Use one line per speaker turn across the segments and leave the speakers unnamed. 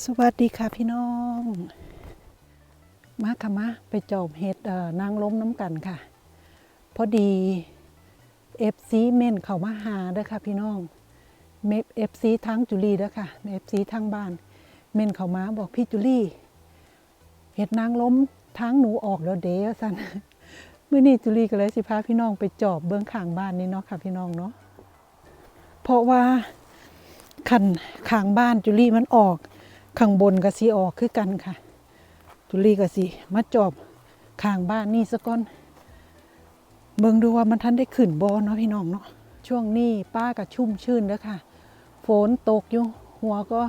สวัสดีค่ะพี่น้อง มาค่ะมาไปจอบเห็ดนางล้มน้ำกันค่ะ พอดีเอฟซีเม่นเขามาหาเด้อค่ะพี่น้องเมเอฟซีทั้งจุลีเด้อค่ะเอฟซีทั้งบ้าน เม่นเขามาบอกพี่จุลีเห็ดนางล้มทั้งหนูออกแล้วเด้อสันเมื่อนี้จุลีก็เลยสิพาพี่น้องไปจอบเบื้องข้างบ้านนี้เนาะค่ะพี่น้องเนาะเพราะว่าขันข้างบ้านจุลีมันออก ข้างบนก็สีออกคือกันค่ะจุลี่ก็สิมาจอบข้างบ้านนี่ซะก่อน เบิ่งดูว่ามันทันได้ขึ้นบอเนาะพี่น้องเนาะช่วงนี้ป้าก็ชุ่มชื่นแล้วค่ะ ฝนตกอยู่หัวก็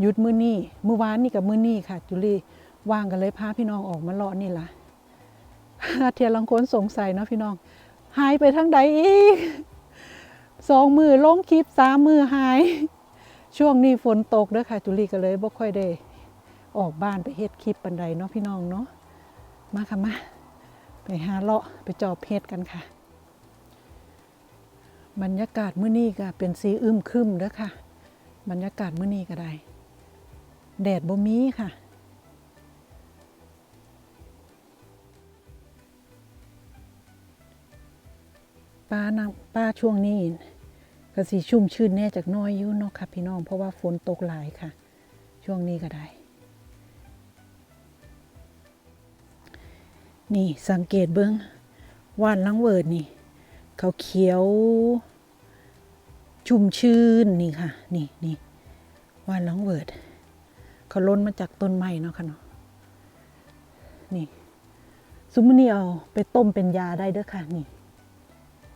หยุดมือนี่มือวานนี่กับมือนี่ค่ะ จุลี่ว่างกันเลยพาพี่น้องออกมาเลาะนี่ล่ะเทียลังคนสงสัยเนาะพี่น้อง หายไปทางใดอีกสองมือลงคลิปสามมือหาย ช่วงนี้ฝนตกเด้อค่ะจุลีก็เลยบ่ค่อยได้ออกบ้านไปเฮ็ดคลิปปันใดเนาะพี่น้องเนาะมาค่ะมาไปหาเลาะไปจอบเฮ็ดกันค่ะ บรรยากาศมื้อนี้ก็เป็นสีอึมครึมเด้อค่ะ บรรยากาศมื้อนี้ก็ได้ แดดบ่มีค่ะป้านาป้าช่วงนี้ ก็สีชุ่มชื่นแน่จากน้อยอยู่เนาะค่ะพี่น้อง เพราะว่าฝนตกหลายค่ะ ช่วงนี้ก็ได้ นี่สังเกตเบิ้องว่านลังเวิร์ดนี่ เขาเขียว ชุ่มชื่นนี่ค่ะ นี่นี่ว่านลังเวิร์ดเขาล้นมาจากต้นไม้เนาะค่ะเนาะนี่ซุมอนี่เอาไปต้มเป็นยาได้เด้อค่ะนี่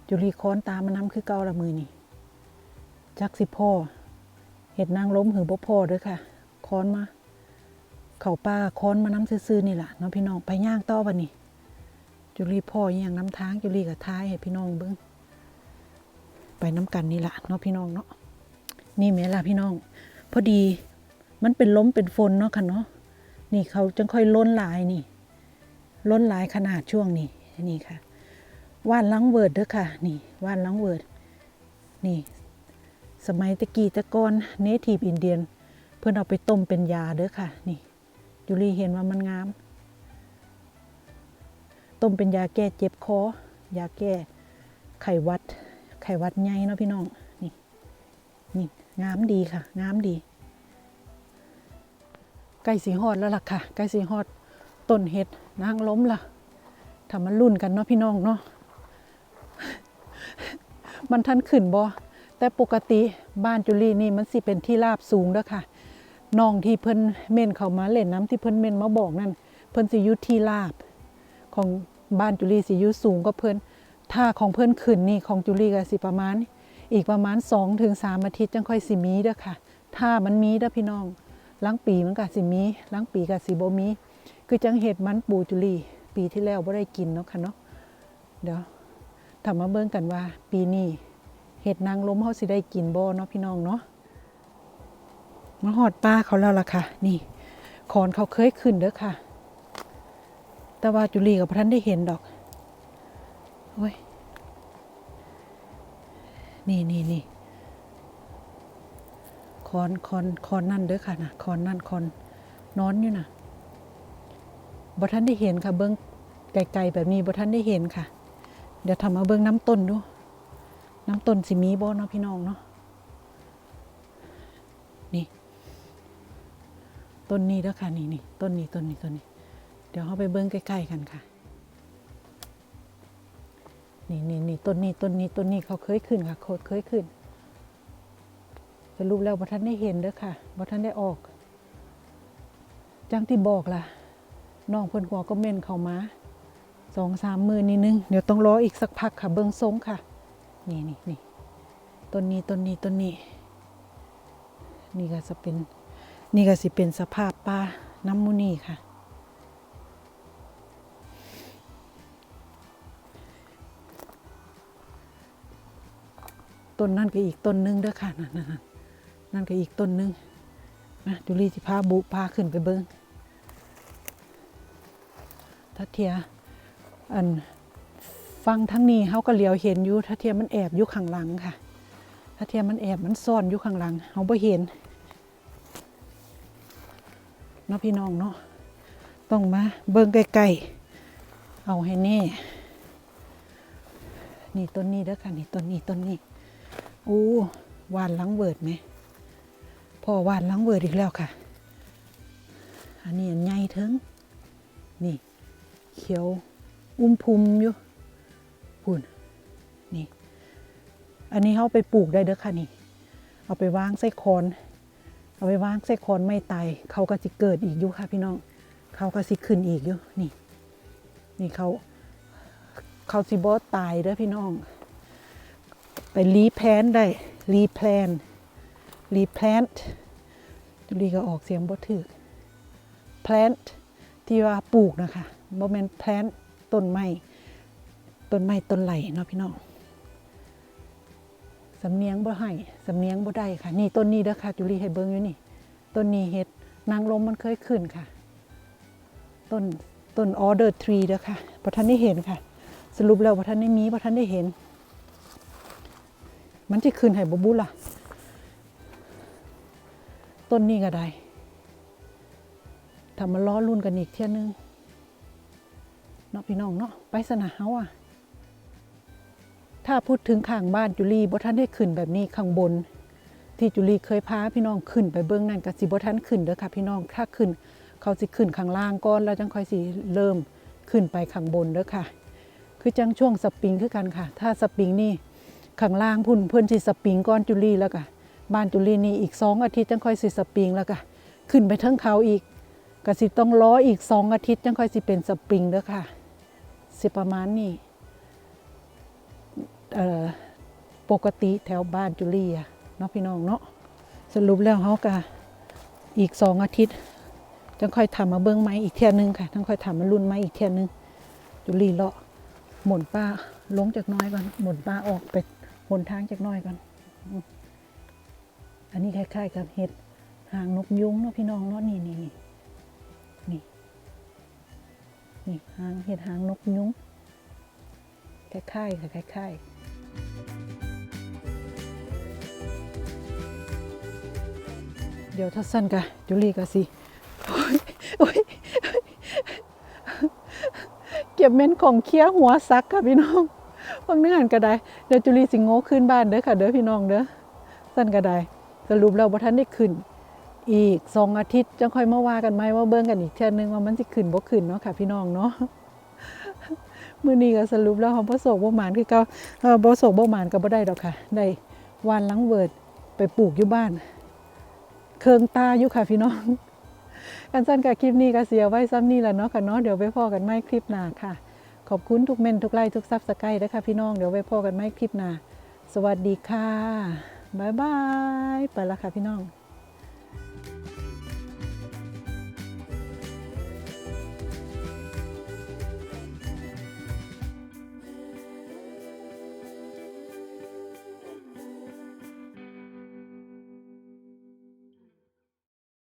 จุลีค้อนตามมาน้ำคือเกาละมือนี่ จักสิพ่อเห็ดนางล้มหือบ่พ่อด้วยค่ะค้อนมาเขาป้าค้อนมาน้ำซื่อๆนี่แหละเน้องพี่น้องไปย่างต่อบันนี้ จุลีพ่อย่างน้ำทางจุลีกับท้ายให้พี่น้องเบิ้งไปน้ำกันนี่แหละเนาะพี่น้องเนาะนี่แม่ล่ะพี่น้อง พอดีมันเป็นล้มเป็นฝนเนาะค่ะเนาะนี่เขาจังค่อยล้นหลายนี่ ล้นหลายขนาดช่วงนี้นี่ค่ะว่านลังเวิร์ดเด้อค่ะ นี่ว่านลังเวิร์ดนี่ สมัยตะกี้ตะกอนเนทีฟอินเดียน เพื่อนเอาไปต้มเป็นยาเด้อค่ะ นี่จุลีเห็นว่ามันงาม ต้มเป็นยาแก้เจ็บคอ ยาแก้ไขวัด ไขวัดใหญ่เนาะพี่น้อง นี่ นี่ งามดีค่ะ งามดี ใกล้สีฮอดแล้วล่ะค่ะ ใกล้สีฮอด ต้นเห็ดนางล้มล่ะทำมันรุ่นกันเนาะพี่น้องเนาะ มันทันขึ้นบ่ แต่ปกติบ้านจุลีนี่มันสิเป็นที่ราบสูงด้อค่ะน้องที่เพิ่นเม่นเข้ามาเล่นน้ำที่เพิ่นเม่นมาบอกนั่นเพิ่นสิอยู่ที่ราบ ของบ้านจุลีสิอยู่สูงก็เพิ่นถ้าของเพิ่นขึ้นนี่ของจุลีก็สิประมาณ อีกประมาณ2-3ถึง3อาทิตย์จังค่อยสิมีเด้อค่ะ ถ้ามันมีเด้อพี่น้องหลังปีมันก็สิมีหลังปีก็สิบ่มี คือจังเห็ดมันปูจุลี ปีที่แล้วบ่ได้กินเนาะค่ะเนาะเดี๋ยวถามมาเบิ่งกันว่าปีนี้ ห็ดนางล้มเขาสิได้กินบ่เนาะพี่น้องเนาะมาหอดป้าเขาแล้วล่ะค่ะ นี่ขอนเขาเคยขึ้นเด้อค่ะ แต่ว่าจุลีกับพท่านได้เห็นดอกโอ้ยนี่นี่นี่คอนคอนคอนนั่นเด้อค่ะนะคอนนั่นคอนนอนอยู่นะบท่านได้เห็นค่ะ เบิ้องไกลๆแบบนี้บท่านได้เห็นค่ะ เดี๋ยวทำมาเบิ้องน้ำต้นดู น้ำต้นสิมีบ่เนาะพี่น้องเนาะนี่ต้นนี้เด้อค่ะนี่นี่ต้นนี้ต้นนี้ต้นนี้ เดี๋ยวเขาไปเบิ้งใกล้ๆกันค่ะ นี่นี่นี่ต้นนี้ต้นนี้ต้นนี้เขาเคยขึ้นค่ะเขาเคยขึ้นสรุปแล้วบ่ท่านได้เห็นเด้อค่ะบ่ท่านได้ออก จังที่บอกล่ะน้องเพิ่นหัวก็เม่นเข้ามาสองสามมือนิดนึง เดี๋ยวต้องรออีกสักพักค่ะ เบิ้งทรงค่ะ นี่นี่นี่ต้นนี้ต้นนี้ต้นนี้ นี่ก็จะเป็น นี่ก็สิเป็นสภาพป่าน้ำมูนี่ค่ะ ต้นนั่นก็อีกต้นหนึงเด้อค่ะ นั่นนั่นนั่นก็อีกต้นหนึงนะดูรีสิพาบุพาขึ้นไปเบิ้งถ้าเทียอัน ฟังทั้งนี้เขาก็เหลียวเห็นอยู่ถ้าเทียมมันแอบอยู่ข้างหลังค่ะ ถ้าเทียมมันแอบมันซ่อนอยู่ข้างหลังเขาบ่เห็นเนาะพี่น้องเนาะต้องมาเบิ่งไกลๆเอาให้แน่นี่ต้นนี้เด้อค่ะนี่ต้นนี้ต้นนี้อู้หวานหลังเวิร์ดไหมพ่อหวานหลังเวิร์ดอีกแล้วค่ะ อันนี้อันใหญ่ถิงนี่ เขียวอุ้มพุมอยู่ นนี่ อันนี้เขาไปปลูกได้เด้อค่ะนี่ เอาไปวางใส่คอน เอาไปวางใส่คอนไม่ตายเขาก็สิเกิดอีกอยู่ค่ะพี่น้อง เขาก็สิขึ้นอีกอยู่นี่ นี่เขาเขาสิบอตายเด้อพี่น้อง ไปรีแพลนได้รีแพลนรีแพลนจุลีก็ออกเสียงบ่ถือ plant ที่ว่าปลูกนะคะบ่แม่น plant ต้นไม้ ต้นไม้ต้นไหลเนาะพี่น้องสำเนียงบ่ให้สำเนียงบ่ได้ค่ะ นี่ต้นนี้เด้อค่ะจุลีให้เบิ่งอยู่นี่ต้นนี้เฮ็ดนางลมมันเคยขึ้นค่ะ ต้นต้นออเดอร์ทรีเด้อค่ะบ่ทันได้เห็นค่ะ สรุปแล้วบ่ทันได้มีบ่ทันได้เห็น มันจะขึ้นให้บ่บุล่ะ ต้นนี้ก็ได้ทำมาล้อรุ่นกันอีกเที่ยนึงเนาะพี่น้องเนาะไปสนะเฮาอะ ถ้าพูดถึงข้างบ้านจุลีบ่ทันได้ขึ้นแบบนี้ข้างบน ที่จุลีเคยพาพี่น้องขึ้นไปเบื้องนั่นก็สิบ่ทันขึ้นเด้อค่ะพี่น้องถ้าขึ้นเขาสิขึ้นข้างล่างก่อนแล้วจังค่อยสิเริ่มขึ้นไปข้างบนเด้อค่ะ คือจังช่วงสปริงคือกันค่ะ ถ้าสปริงนี่ข้างล่างพุ่นเพิ่อนสิสปริงก้อนจุลีแล้วก็บ้านจุลีนี่อีกสองอาทิตย์จังค่อยสิสปริงแล้วก็ขึ้นไปเทิงเขาอีกก็สิต้องรออีกสองอาทิตย์จังค่อยสิเป็นสปริงเด้อค่ะ สิประมาณนี้ ปกติแถวบ้านจุลีอะเนาะพี่น้องเนาะสรุปแล้วเขาก็อีกสองอาทิตย์จังค่อยทำมาเบิ้งไม้อีกเที่ยนึงค่ะจังค่อยทำมารุ่นไม้อีกเที่ยนึงจุลีเลาะหมุนป้าลงจากน้อยก่อนหมุนป้าออกไปหนทางจากน้อยก่อนอันนี้คล้ายๆกับเห็ดหางนกยุงเนาะพี่น้องเนาะนี่นี่นี่นี่นี่หางเห็ดหางนกยุงคล้ายๆค่ะคล้ายๆ เดี๋ยวถ้าสั้นกะจุลีกะสิโอ๊ยเก็บเม่นของเคี้ยหัวซักค่ะพี่น้องฟังเนื้อหันก็ได้เดี๋ยวจุลีสิงโง่ขึ้นบ้านเด้อค่ะ เด้อพี่น้องเด้อสั้นก็ได้สรุปแล้วบ่ทันได้ขึ้น อีกสองอาทิตย์จังค่อยมาว่ากันไหมว่าเบิ่งกันอีกเทื่อนึงว่ามันสิขึ้นบ่ขึ้นเนาะค่ะ พี่น้องเนาะมื้อนี้ก็สรุปแล้วของบ่โศกบ่หมานคือเก่าบ่โศกบ่หมานก็บ่ได้ดอกค่ะ ได้วานหลังเวิร์ดไปปลูกอยู่บ้าน เคืองตาอยู่ค่ะพี่น้องกันสั้นกับคลิปนี้ก็เสียไว้ซ้ำนี่แหละเนาะค่ะเนาะเดี๋ยวไปพอกันไม่คลิปหน้าค่ะ ขอบคุณทุกเมนทุกไลค์ทุกซับสไครต์นะคะพี่น้องเดี๋ยวไปพอกันไม่คลิปหน้าสวัสดีค่ะบายบายไปละค่ะพี่น้อง